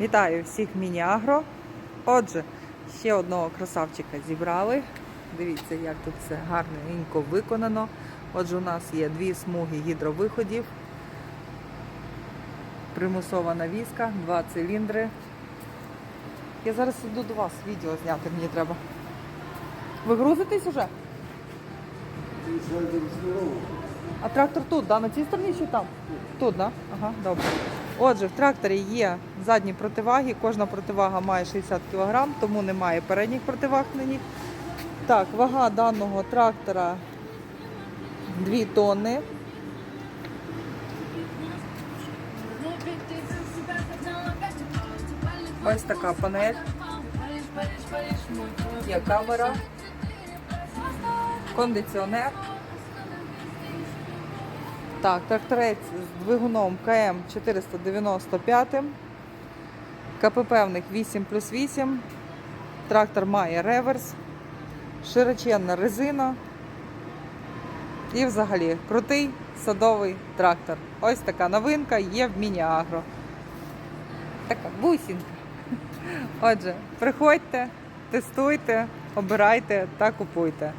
Вітаю всіх міні-агро. Отже, ще одного красавчика зібрали. Дивіться, як тут все гарненько виконано. Отже, у нас є дві смуги гідровиходів, примусова навіска, два циліндри. Я зараз іду до вас відео зняти, мені треба. Ви грузитесь уже? А трактор тут, да? на цій стороні чи там? Тут, да? Ага, добре. Отже, в тракторі є задні противаги, кожна противага має 60 кг, тому немає передніх противаг на них. Так, вага даного трактора 2 тонни. Ось така панель. Є камера, кондиціонер. Так, тракторець з двигуном КМ 495. КПП в 8 плюс 8. Трактор має реверс, широченна резина. І взагалі крутий садовий трактор. Ось така новинка є в міні-агро. Така бусінка. Отже, приходьте, тестуйте, обирайте та купуйте.